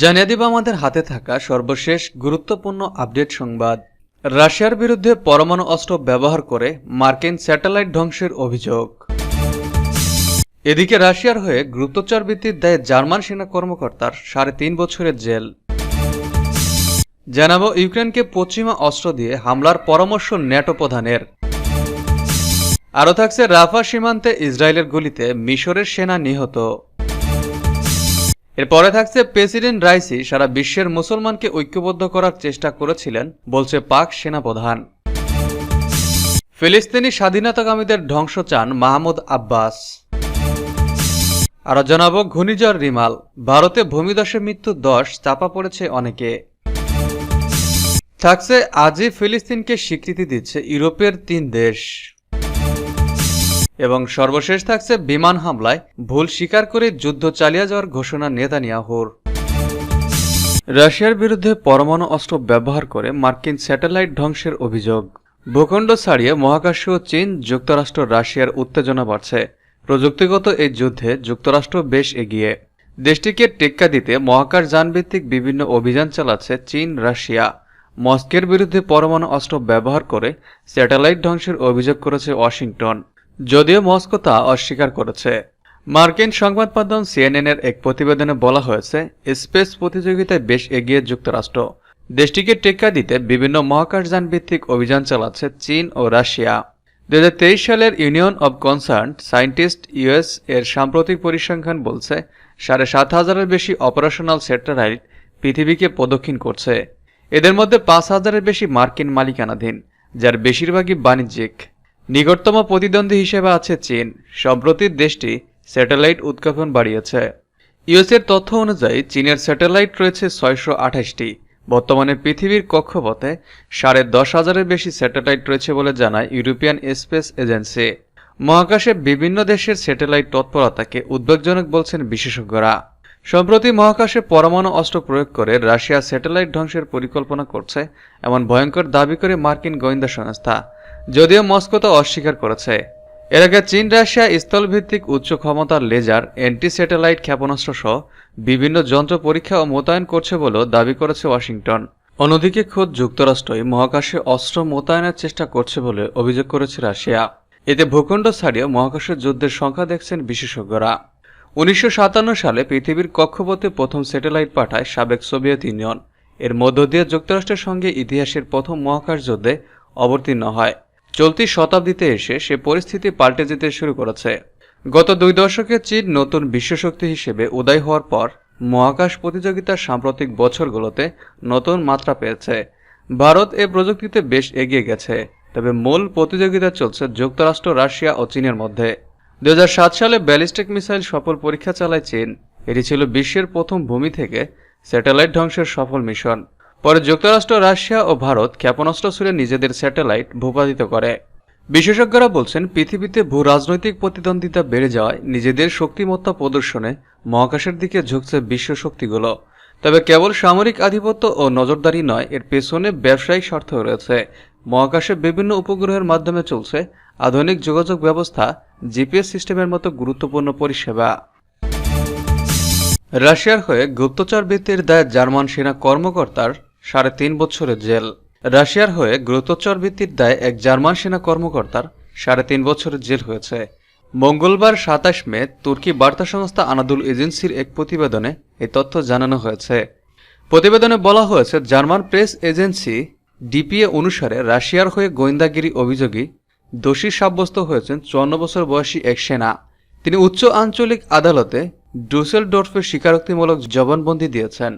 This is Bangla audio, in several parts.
জানিয়ে দিব আমাদের হাতে থাকা সর্বশেষ গুরুত্বপূর্ণ আপডেট সংবাদ। রাশিয়ার বিরুদ্ধে পরমাণু অস্ত্র ব্যবহার করে মার্কিন স্যাটেলাইট ধ্বংসের অভিযোগ। এদিকে রাশিয়ার হয়ে গুপ্তচর ভিত্তির দায়ে জার্মান সেনা কর্মকর্তার সাড়ে তিন বছরের জেল। জানাব ইউক্রেনকে পশ্চিমা অস্ত্র দিয়ে হামলার পরামর্শ ন্যাটো প্রধানের। আরও থাকছে রাফা সীমান্তে ইসরায়েলের গুলিতে মিশরের সেনা নিহত। এরপরে থাকছে প্রেসিডেন্ট রাইসি সারা বিশ্বের মুসলমানকে ঐক্যবদ্ধ করার চেষ্টা করেছিলেন, বলছে পাক সেনাপ্রধান। ফিলিস্তিনি স্বাধীনতাকামীদের ধ্বংস চান মাহমুদ আব্বাস। আরও জানাব ঘূর্ণিঝড় রিমাল, ভারতে ভূমিদশে মৃত্যু দশ, চাপা পড়েছে অনেকে। থাকছে আজই ফিলিস্তিনকে স্বীকৃতি দিচ্ছে ইউরোপের তিন দেশ। এবং সর্বশেষ থাকছে বিমান হামলায় ভুল স্বীকার করে যুদ্ধ চালিয়ে যাওয়ার ঘোষণা নেতানিয়াহুর। রাশিয়ার বিরুদ্ধে পরমাণু অস্ত্র ব্যবহার করে মার্কিন স্যাটেলাইট ধ্বংসের অভিযোগ। ভূখণ্ড ছাড়িয়ে মহাকাশীয় চীন, যুক্তরাষ্ট্র, রাশিয়ার উত্তেজনা বাড়ছে। প্রযুক্তিগত এই যুদ্ধে যুক্তরাষ্ট্র বেশ এগিয়ে। দেশটিকে টেক্কা দিতে মহাকাশ যানভিত্তিক বিভিন্ন অভিযান চালাচ্ছে চীন, রাশিয়া। মস্কের বিরুদ্ধে পরমাণু অস্ত্র ব্যবহার করে স্যাটেলাইট ধ্বংসের অভিযোগ করেছে ওয়াশিংটন। যদিও মস্কো তা অস্বীকার করেছে। মার্কিন সংবাদ মাধ্যম সিএনএনের এক প্রতিবেদনে বলা হয়েছে, স্পেস প্রতিযোগিতায় বেশ এগিয়ে যুক্তরাষ্ট্র। দেশটিকে টেক্কা দিতে বিভিন্ন মহাকাশযান ভিত্তিক অভিযান চালাচ্ছে চীন ও রাশিয়া। দু হাজার তেইশ সালের union of concern scientist US এর সাম্প্রতিক পরিসংখ্যান বলছে, সাড়ে সাত হাজারের বেশি অপারেশনাল স্যাটেলাইট পৃথিবীকে প্রদক্ষিণ করছে। এদের মধ্যে পাঁচ হাজারের বেশি মার্কিন মালিকানাধীন, যার বেশিরভাগই বাণিজ্যিক। নিকটতম প্রতিদ্বন্দ্বী হিসেবে আছে চীন। সম্প্রতি দেশটি স্যাটেলাইট উৎক্ষেপণ বাড়িয়েছে। ইউএসের তথ্য অনুযায়ী, চীনের স্যাটেলাইট রয়েছে ছয়শো আঠাশটি। বর্তমানে পৃথিবীর কক্ষপথে সাড়ে দশ হাজারের বেশি স্যাটেলাইট রয়েছে বলে জানায় ইউরোপিয়ান স্পেস এজেন্সি। মহাকাশে বিভিন্ন দেশের স্যাটেলাইট তৎপরতাকে উদ্বেগজনক বলছেন বিশেষজ্ঞরা। সম্প্রতি মহাকাশে পরমাণু অস্ত্র প্রয়োগ করে রাশিয়া স্যাটেলাইট ধ্বংসের পরিকল্পনা করছে, এমন ভয়ঙ্কর দাবি করে মার্কিন গোয়েন্দা সংস্থা। যদিও মস্কো তা অস্বীকার করেছে। এর আগে চীন, রাশিয়া স্থলভিত্তিক উচ্চ ক্ষমতার লেজার অ্যান্টি স্যাটেলাইট ক্ষেপণাস্ত্র সহ বিভিন্ন যন্ত্র পরীক্ষা ও মোতায়েন করছে বলেও দাবি করেছে ওয়াশিংটন। অন্যদিকে খোদ যুক্তরাষ্ট্রই মহাকাশে অস্ত্র মোতায়েনের চেষ্টা করছে বলে অভিযোগ করেছে রাশিয়া। এতে ভূখণ্ড ছাড়িয়ে মহাকাশের যুদ্ধের সংখ্যা দেখছেন বিশেষজ্ঞরা। উনিশশো সাতান্ন সালে পৃথিবীর কক্ষপথে প্রথম স্যাটেলাইট পাঠায় সাবেক সোভিয়েত ইউনিয়ন। এর মধ্য দিয়ে যুক্তরাষ্ট্রের সঙ্গে ইতিহাসের প্রথম মহাকাশ যুদ্ধে অবতীর্ণ হয়। চলতি শতাব্দীতে এসে সে পরিস্থিতি পাল্টে যেতে শুরু করেছে। গত দুই দশকে চীন নতুন বিশ্বশক্তি হিসেবে উদয় হওয়ার পর মহাকাশ প্রতিযোগিতার সাম্প্রতিক বছরগুলোতে নতুন মাত্রা পেয়েছে। ভারত এ প্রযুক্তিতে বেশ এগিয়ে গেছে, তবে মূল প্রতিযোগিতা চলছে যুক্তরাষ্ট্র, রাশিয়া ও চীনের মধ্যে। দু হাজার সাত সালে ব্যালিস্টিক মিসাইল সফল পরীক্ষা চালায় চীন। এটি ছিল বিশ্বের প্রথম ভূমি থেকে স্যাটেলাইট ধ্বংসের সফল মিশন। পরে যুক্তরাষ্ট্র, রাশিয়া ও ভারত ক্ষেপণাস্ত্র ছুড়ে নিজেদের স্যাটেলাইট ভূপাতিত করে। বিশেষজ্ঞরা বলছেন, পৃথিবীতে ভূ রাজনৈতিক প্রতিদ্বন্দ্বিতা বেড়ে যাওয়ায় নিজেদের শক্তিমত্তা প্রদর্শনে মহাকাশের দিকে ঝুঁকছে বিশ্ব শক্তিগুলো। তবে কেবল সামরিক আধিপত্য ও নজরদারি নয়, এর পেছনে ব্যবসায়িক স্বার্থ রয়েছে। মহাকাশে বিভিন্ন উপগ্রহের মাধ্যমে চলছে আধুনিক যোগাযোগ ব্যবস্থা, জিপিএস সিস্টেমের মতো গুরুত্বপূর্ণ পরিষেবা। রাশিয়ার হয়ে গুপ্তচর বৃত্তির দায়ে জার্মান সেনা কর্মকর্তার সাড়ে তিন বছরের জেল। রাশিয়ার হয়ে গুপ্তচর ভিত্তির দায়ে এক জার্মান সেনা কর্মকর্তার সাড়ে তিন বছরের জেল হয়েছে। মঙ্গলবার সাতাশ মে তুর্কি বার্তা সংস্থা আনাদুল এজেন্সির এক প্রতিবেদনে এই তথ্য জানানো হয়েছে। প্রতিবেদনে বলা হয়েছে, জার্মান প্রেস এজেন্সি ডিপিএ অনুসারে রাশিয়ার হয়ে গোয়েন্দাগিরি অভিযোগী দোষী সাব্যস্ত হয়েছেন চুয়ান্ন বছর বয়সী এক সেনা। তিনি উচ্চ আঞ্চলিক আদালতে ডুসেল ডোরফের স্বীকারোক্তিমূলক জবানবন্দি দিয়েছেন।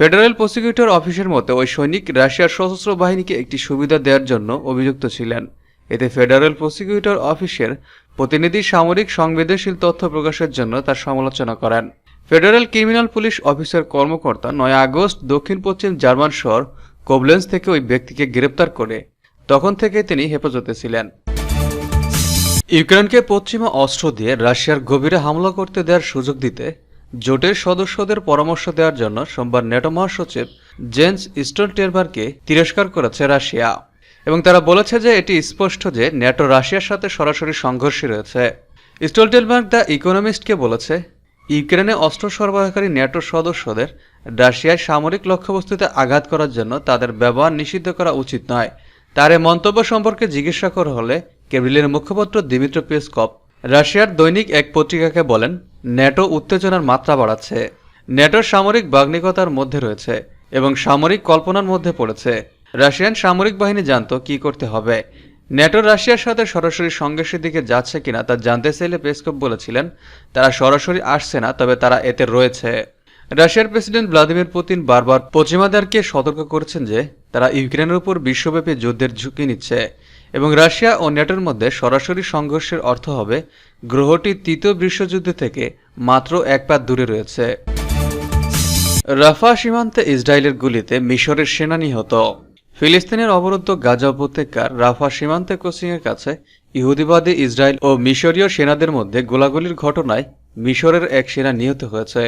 ফেডারেল প্রসিকিউটর অফিসের মতে, ওই সৈনিক রাশিয়ার সশস্ত্র বাহিনীকে একটি সুবিধা দেওয়ার জন্য অভিযুক্ত ছিলেন। এতে ফেডারেল প্রসিকিউটর অফিসের প্রতিনিধি সামরিক সংবেদনশীল তথ্য প্রকাশের জন্য তার সমালোচনা করেন। ফেডারেল ক্রিমিনাল পুলিশ অফিসের কর্মকর্তা নয় আগস্ট দক্ষিণ পশ্চিম জার্মান শহর কোবলেন্স থেকে ওই ব্যক্তিকে গ্রেপ্তার করে, তখন থেকে তিনি হেফাজতে ছিলেন। ইউক্রেনকে পশ্চিমা অস্ত্র দিয়ে রাশিয়ার গভীরে হামলা করতে দেওয়ার সুযোগ দিতে জোটের সদস্যদের পরামর্শ দেওয়ার জন্য সোমবার নেটো মহাসচিব জেন্স স্টোলটেনবার্গকে তিরস্কার করেছে রাশিয়া। এবং তারা বলেছে যে এটি স্পষ্ট যে ন্যাটো রাশিয়ার সাথে সরাসরি সংঘর্ষে রয়েছে। স্টোলটেনবার্গ দ্য ইকোনমিস্টকে বলেছে, ইউক্রেনে অস্ত্র সরবরাহকারী ন্যাটো সদস্যদের রাশিয়ার সামরিক লক্ষ্যবস্তুতে আঘাত করার জন্য তাদের ব্যবহার নিষিদ্ধ করা উচিত নয়। তার এই মন্তব্য সম্পর্কে জিজ্ঞাসা করা হলে কেবলিনের মুখপাত্র দিমিত্র পেসকপ রাশিয়ার দৈনিক এক পত্রিকাকে বলেন, ন্যাটো উত্তেজনার মাত্রা বাড়াচ্ছে। ন্যাটোর সামরিক বাগ্নিকতার মধ্যে রয়েছে এবং সামরিক কল্পনার মধ্যে পড়েছে। রাশিয়ান সামরিক বাহিনী জানতো কি করতে হবে। ন্যাটো রাশিয়ার সাথে সরাসরি সংঘর্ষের দিকে যাচ্ছে কিনা তা জানতে চাইলে পেসকপ বলেছিলেন, তারা সরাসরি আসছে না, তবে তারা এতে রয়েছে। রাশিয়ার প্রেসিডেন্ট ভ্লাদিমির পুতিন বারবার পশ্চিমাদেরকে সতর্ক করেছেন যে, তারা ইউক্রেনের উপর বিশ্বব্যাপী যুদ্ধের ঝুঁকি নিচ্ছে। এবং রাশিয়া ও ন্যাটোর মধ্যে সরাসরি সংঘর্ষের অর্থ হবে, গ্রহটি তৃতীয় বিশ্বযুদ্ধ থেকে মাত্র এক পাত দূরে রয়েছে। রাফা সীমান্তে ইসরায়েলের গুলিতে মিশরের সেনা নিহত। ফিলিস্তিনের অবরুদ্ধ গাজা উপত্যকার রাফা সীমান্তে কোচিংয়ের কাছে ইহুদিবাদী ইসরায়েল ও মিশরীয় সেনাদের মধ্যে গোলাগুলির ঘটনায় মিশরের এক সেনা নিহত হয়েছে।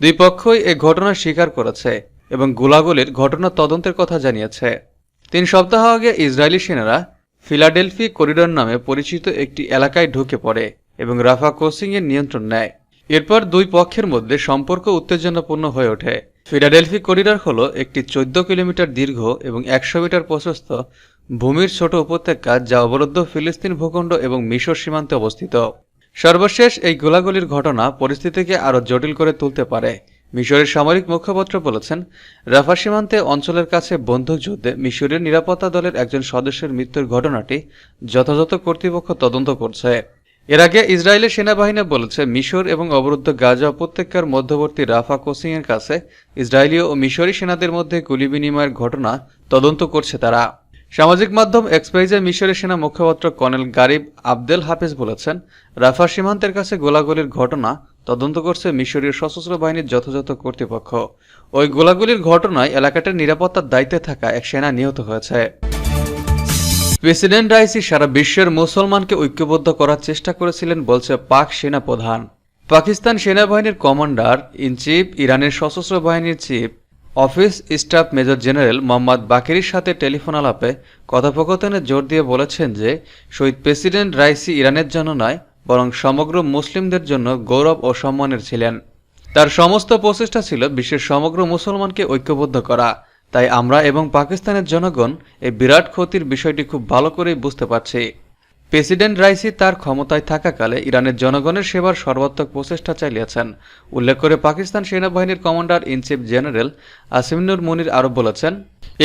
দুই পক্ষই এ ঘটনা স্বীকার করেছে এবং গোলাগুলির ঘটনা তদন্তের কথা জানিয়েছে। তিন সপ্তাহ আগে ইসরায়েলি সেনারা ফিলাডেলফি করিডোর নামে পরিচিত একটি এলাকায় ঢুকে পড়ে এবং রাফা কোচিংয়ের নিয়ন্ত্রণ নেয়। এরপর দুই পক্ষের মধ্যে সম্পর্ক উত্তেজনাপূর্ণ হয়ে ওঠে। ফিলাডেলফি করিডর হল একটি চোদ্দ কিলোমিটার দীর্ঘ এবং একশো মিটার প্রশস্ত ভূমির ছোট উপত্যকা যা অবরুদ্ধ ফিলিস্তিন ভূখণ্ড এবং মিশর সীমান্তে অবস্থিত। সর্বশেষ এই গোলাগুলির ঘটনা পরিস্থিতিকে আরও জটিল করে তুলতে পারে। মিশরের সামরিক মুখপাত্র বলেছেন, রাফা সীমান্তে অঞ্চলের কাছে বন্দুকযুদ্ধে মিশরের নিরাপত্তা দলের একজন সদস্যের মৃত্যুর ঘটনাটি যথাযথ কর্তৃপক্ষ তদন্ত করছে। এর আগে ইসরায়েলের সেনাবাহিনী বলেছে, মিশর এবং অবরুদ্ধ গাজা উপত্যকার মধ্যবর্তী রাফা কোচিংয়ের কাছে ইসরায়েলীয় ও মিশরি সেনাদের মধ্যে গুলি বিনিময়ের ঘটনা তদন্ত করছে তারা। সামাজিক মাধ্যম এক্সপ্রাইজে মিশরের সেনা মুখপাত্র কর্নেল গারিব আবদেল হাফেজ বলেছেন, রাফা সীমান্তের কাছে গোলাগুলির ঘটনা তদন্ত করছে মিশরীয় সশস্ত্র বাহিনীর যথাযথ কর্তৃপক্ষ। ওই গোলাগুলির ঘটনায় এলাকাটার নিরাপত্তার দায়িত্বে থাকা এক সেনা নিহত হয়েছে। প্রেসিডেন্ট রাইসি সারা বিশ্বের মুসলমানকে ঐক্যবদ্ধ করার চেষ্টা করেছিলেন বলছে পাক সেনা প্রধান। পাকিস্তান সেনাবাহিনীর কমান্ডার ইন চিফ ইরানের সশস্ত্র বাহিনীর chief office staff major general Mohammad বাকেরির সাথে টেলিফোন আলাপে কথোপকথনে জোর দিয়ে বলেছেন যে, শহীদ প্রেসিডেন্ট রাইসি ইরানের জন্য নয় বরং সমগ্র মুসলিমদের জন্য গৌরব ও সম্মানের ছিলেন। তার সমস্ত প্রচেষ্টা ছিল বিশ্বের সমগ্র মুসলমানকে ঐক্যবদ্ধ করা। তাই আমরা এবং পাকিস্তানের জনগণ এই বিরাট ক্ষতির বিষয়টি খুব ভালো করেই বুঝতে পারছি। প্রেসিডেন্ট রাইসি তার ক্ষমতায় থাকাকালে ইরানের জনগণের সেবার সর্বাত্মক প্রচেষ্টা চালিয়েছেন। উল্লেখ করে পাকিস্তান সেনাবাহিনীর commander in chief general আসিমনুর Munir আরও বলেছেন,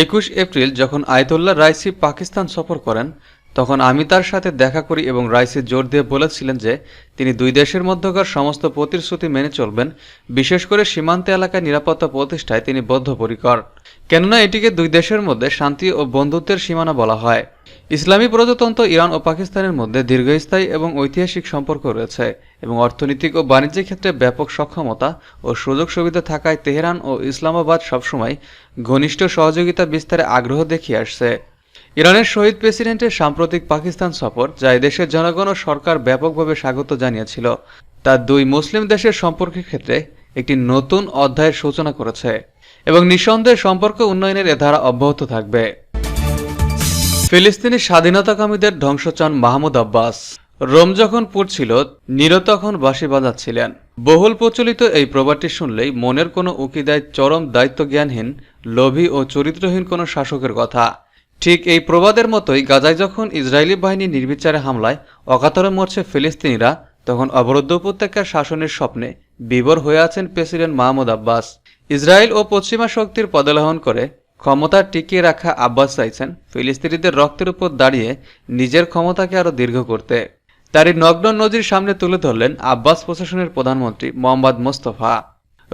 একুশ এপ্রিল যখন আয়তুল্লাহ রাইসি পাকিস্তান সফর করেন তখন আমি তার সাথে দেখা করি এবং রাইসি জোর দিয়ে বলেছিলেন যে তিনি দুই দেশের মধ্যকার সমস্ত প্রতিশ্রুতি মেনে চলবেন, বিশেষ করে সীমান্ত এলাকায় নিরাপত্তা প্রতিষ্ঠায় তিনি বদ্ধপরিকর। কেননা এটিকে দুই দেশের মধ্যে শান্তি ও বন্ধুত্বের সীমানা বলা হয়। ইসলামী প্রজাতন্ত্র ইরান ও পাকিস্তানের মধ্যে দীর্ঘস্থায়ী এবং ঐতিহাসিক সম্পর্ক রয়েছে এবং অর্থনৈতিক ও বাণিজ্যিক ক্ষেত্রে ব্যাপক সক্ষমতা ও সুযোগ সুবিধা থাকায় তেহরান ও ইসলামাবাদ সবসময় ঘনিষ্ঠ সহযোগিতা বিস্তারে আগ্রহ দেখিয়ে আসছে। ইরানের শহীদ প্রেসিডেন্টের সাম্প্রতিক পাকিস্তান সফর, যা দেশের জনগণ ও সরকার ব্যাপকভাবে স্বাগত জানিয়েছিল, তা দুই মুসলিম দেশের সম্পর্কের ক্ষেত্রে একটি নতুন অধ্যায়ের সূচনা করেছে এবং নিঃসন্দেহে সম্পর্ক উন্নয়নের এ ধারা অব্যাহত থাকবে। ফিলিস্তিনি স্বাধীনতাকামীদের ধ্বংস চান মাহমুদ আব্বাস। রোম যখন পড়ছিল নীর তখন বাঁশি বাজাচ্ছিলেন। বহুল প্রচলিত এই প্রবাদটি শুনলেই মনের কোনো উকিদায় চরম দায়িত্বজ্ঞানহীন, লোভী ও চরিত্রহীন কোনো শাসকের কথা। ঠিক এই প্রবাদের মতোই গাজায় যখন ইসরায়েলি বাহিনী নির্বিচারে হামলায় অকাতরে মরছে ফিলিস্তিনিরা, তখন অবরুদ্ধ উপত্যকার শাসনের স্বপ্নে বিবর হয়ে আছেন প্রেসিডেন্ট মাহমুদ আব্বাস। ইসরায়েল ও পশ্চিমা শক্তির পদালাহন করে ক্ষমতা টিকিয়ে রাখা আব্বাস চাইছেন ফিলিস্তিনিদের রক্তের উপর দাঁড়িয়ে নিজের ক্ষমতাকে আরও দীর্ঘ করতে। তারই নগ্ন নজির সামনে তুলে ধরলেন আব্বাস প্রশাসনের প্রধানমন্ত্রী মোহাম্মদ মোস্তফা।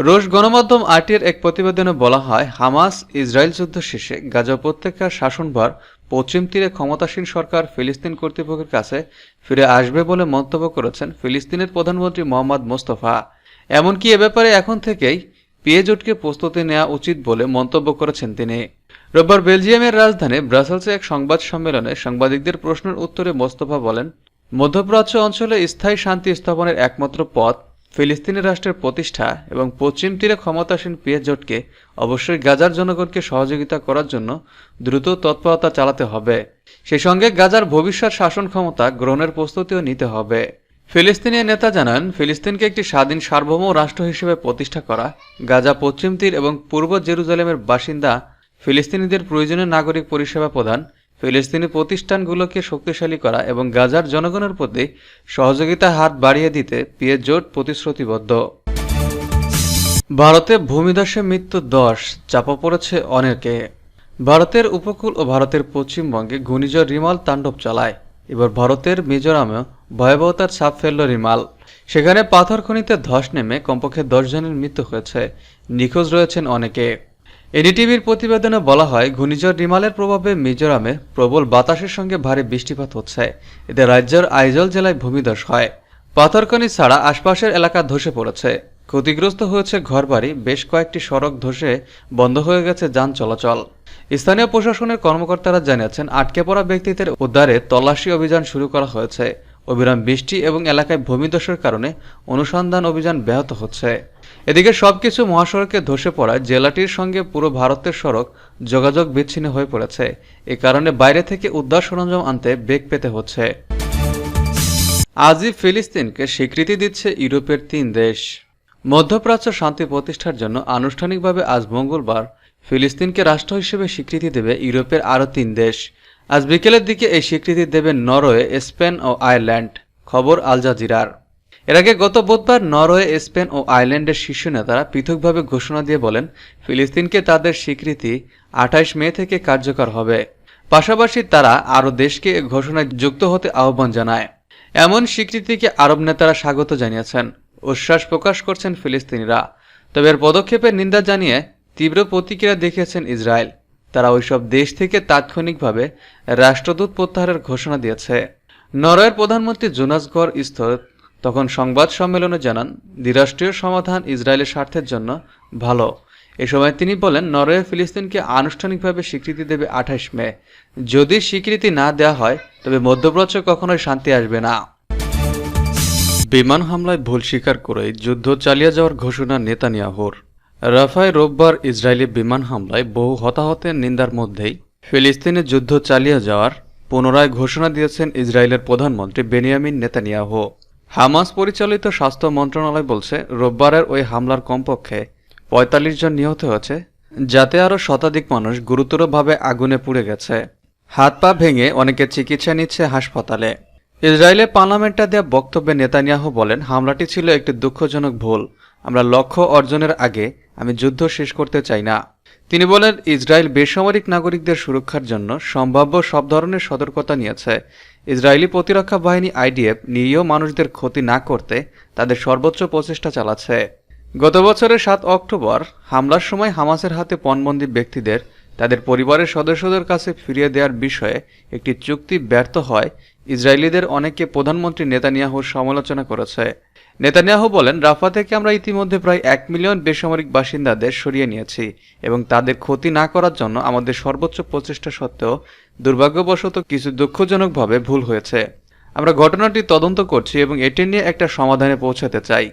রুশ গণমাধ্যম আরটির এক প্রতিবেদনে বলা হয়, হামাস ইসরায়েল যুদ্ধ শেষে গাজা উপত্যকার শাসনভার পশ্চিম তীরে ক্ষমতাসীন সরকার ফিলিস্তিন কর্তৃপক্ষের কাছে ফিরে আসবে বলে মন্তব্য করেছেন ফিলিস্তিনের প্রধানমন্ত্রী মোহাম্মদ মোস্তফা। এমনকি এ ব্যাপারে এখন থেকেই পিএ জোটকে প্রস্তুতি নেওয়া উচিত বলে মন্তব্য করেছেন তিনি। রোববার বেলজিয়ামের রাজধানী ব্রাসেলসে এক সংবাদ সম্মেলনে সাংবাদিকদের প্রশ্নের উত্তরে মোস্তফা বলেন, মধ্যপ্রাচ্য অঞ্চলে স্থায়ী শান্তি স্থাপনের একমাত্র পথ ফিলিস্তিনি রাষ্ট্রের প্রতিষ্ঠা এবং পশ্চিম তীরে ক্ষমতাসীন পিএ জোটকে অবশ্যই গাজার জনগণকে সহযোগিতা করার জন্য দ্রুত তৎপরতা চালাতে হবে। সেই সঙ্গে গাজার ভবিষ্যৎ শাসন ক্ষমতা গ্রহণের প্রস্তুতিও নিতে হবে। ফিলিস্তিনি নেতা জানান, ফিলিস্তিনকে একটি স্বাধীন সার্বভৌম রাষ্ট্র হিসেবে প্রতিষ্ঠা করা, গাজা পশ্চিম তীর এবং পূর্ব জেরুজালেমের বাসিন্দা ফিলিস্তিনিদের প্রয়োজনীয় নাগরিক পরিষেবা প্রদান ফিলিস্তিনি প্রতিষ্ঠানগুলোকে শক্তিশালী করা এবং গাজার জনগণের প্রতি সহযোগিতা হাত বাড়িয়ে দিতে পিএ জোট প্রতিশ্রুতিবদ্ধ। ভারতে ভূমিধসে মৃত্যু দশ, চাপা পড়েছে অনেকে। ভারতের উপকূল ও ভারতের পশ্চিমবঙ্গে ঘূর্ণিঝড় রিমাল তাণ্ডব চালায়। এবার ভারতের মিজোরামেও ভয়াবহতার ছাপ ফেলল রিমাল। সেখানে পাথর খনিতে ধস নেমে কমপক্ষে দশ জনের মৃত্যু হয়েছে। নিখোঁজ রয়েছেন অনেকে। এনডিটিভির প্রতিবেদনে বলা হয়, ঘূর্ণিঝড় রিমালের প্রভাবে মিজোরামে প্রবল বাতাসের সঙ্গে ভারী বৃষ্টিপাত হচ্ছে। এতে রাজ্যের আইজল জেলায় ভূমিধস হয়। পাথরকনি ছাড়া আশপাশের এলাকা ধসে পড়েছে। ক্ষতিগ্রস্ত হয়েছে ঘরবাড়ি, বেশ কয়েকটি সড়ক ধসে বন্ধ হয়ে গেছে যান চলাচল। স্থানীয় প্রশাসনের কর্মকর্তারা জানিয়েছেন, আটকে পড়া ব্যক্তিদের উদ্ধারে তল্লাশি অভিযান শুরু করা হয়েছে। অবিরাম বৃষ্টি এবং এলাকায় ভূমিধসের কারণে অনুসন্ধান অভিযান ব্যাহত হচ্ছে। এদিকে সবকিছু মহাসড়কে ধসে পড়ায় জেলাটির সঙ্গে পুরো ভারতের সড়ক যোগাযোগ বিচ্ছিন্ন হয়ে পড়েছে। এ কারণে বাইরে থেকে উদ্ধার সরঞ্জাম আনতে বেগ পেতে হচ্ছে। আজই ফিলিস্তিনকে স্বীকৃতি দিচ্ছে ইউরোপের তিন দেশ। মধ্যপ্রাচ্য শান্তি প্রতিষ্ঠার জন্য আনুষ্ঠানিকভাবে আজ মঙ্গলবার ফিলিস্তিনকে রাষ্ট্র হিসেবে স্বীকৃতি দেবে ইউরোপের আরও তিন দেশ। আজ বিকেলের দিকে এই স্বীকৃতি দেবে নরওয়ে, স্পেন ও আয়ারল্যান্ড, খবর আল জাজিরার। এর আগে গত বুধবার নরওয়ে, স্পেন ও আয়ারল্যান্ডের শীর্ষ নেতারা পৃথকভাবে ঘোষণা দিয়ে বলেন, ফিলিস্তিনকে তাদের স্বীকৃতি আঠাইশ মে থেকে কার্যকর হবে। পাশাপাশি তারা আরও দেশকে ঘোষণায় যুক্ত হতে আহ্বান জানায়। এমন স্বীকৃতিকে আরব নেতারা স্বাগত জানিয়েছেন। উচ্ছ্বাস প্রকাশ করছেন ফিলিস্তিনিরা। তবে এর পদক্ষেপের নিন্দা জানিয়ে তীব্র প্রতিক্রিয়া দেখিয়েছেন ইসরায়েল। তারা ওইসব দেশ থেকে তাৎক্ষণিকভাবে রাষ্ট্রদূত প্রত্যাহারের ঘোষণা দিয়েছে। নরওয়ের প্রধানমন্ত্রী জোনাস গড় স্থর তখন সংবাদ সম্মেলনে জানান, দ্বিরাষ্ট্রীয় সমাধান ইসরায়েলের স্বার্থের জন্য ভালো। এ সময় তিনি বলেন, নরওয়ে ফিলিস্তিনকে আনুষ্ঠানিকভাবে স্বীকৃতি দেবে আঠাশ মে। যদি স্বীকৃতি না দেওয়া হয়, তবে মধ্যপ্রাচ্য কখনোই শান্তি আসবে না। বিমান হামলায় ভুল স্বীকার করেই যুদ্ধ চালিয়ে যাওয়ার ঘোষণা নেতানিয়াহুর। রাফায় রোববার ইসরায়েলি বিমান হামলায় বহু হতাহতের নিন্দার মধ্যেই ফিলিস্তিনে যুদ্ধ চালিয়ে যাওয়ার পুনরায় ঘোষণা দিয়েছেন ইসরায়েলের প্রধানমন্ত্রী বেনিয়ামিন নেতানিয়াহু। হামাস পরিচালিত স্বাস্থ্য মন্ত্রণালয় বলছে, রোববারের ওই হামলার কমপক্ষে পঁয়তাল্লিশ জন নিহত হয়েছে, যাতে আরও শতাধিক মানুষ গুরুতরভাবে আগুনে পুড়ে গেছে। হাত পা ভেঙে অনেকে চিকিৎসা নিচ্ছে হাসপাতালে। ইসরায়েলের পার্লামেন্টে দেওয়া বক্তব্যে নেতানিয়াহু বলেন, হামলাটি ছিল একটি দুঃখজনক ভুল। আমরা লক্ষ্য অর্জনের আগে আমি যুদ্ধ শেষ করতে চাই না। তিনি বলেন, ইসরায়েল বেসামরিক নাগরিকদের সুরক্ষার জন্য সম্ভাব্য সব ধরনের সতর্কতা নিয়েছে। ইসরায়েলি প্রতিরক্ষা বাহিনী আইডিএফ নিরীহ মানুষদের ক্ষতি না করতে তাদের সর্বোচ্চ প্রচেষ্টা চালাচ্ছে। গত বছরের সাত অক্টোবর, হামলার সময় হামাসের হাতে পণবন্দি ব্যক্তিদের তাদের পরিবারের সদস্যদের কাছে ফিরিয়ে দেওয়ার বিষয়ে একটি চুক্তি ব্যর্থ হয়। ইসরায়েলিদের অনেকে প্রধানমন্ত্রী নেতানিয়াহুর সমালোচনা করেছে। নেতানিয়াহু বলেন রাফা থেকে আমরা ইতিমধ্যে প্রায় এক মিলিয়ন বেসামরিক বাসিন্দাদের সরিয়ে নিয়েছি এবং তাদের ক্ষতি না করার জন্য আমাদের সর্বোচ্চ প্রচেষ্টা সত্ত্বেও দুর্ভাগ্যবশত কিছু দুঃখজনকভাবে ভুল হয়েছে। আমরা ঘটনাটি তদন্ত করছি এবং এটি নিয়ে একটা সমাধানে পৌঁছাতে চাই।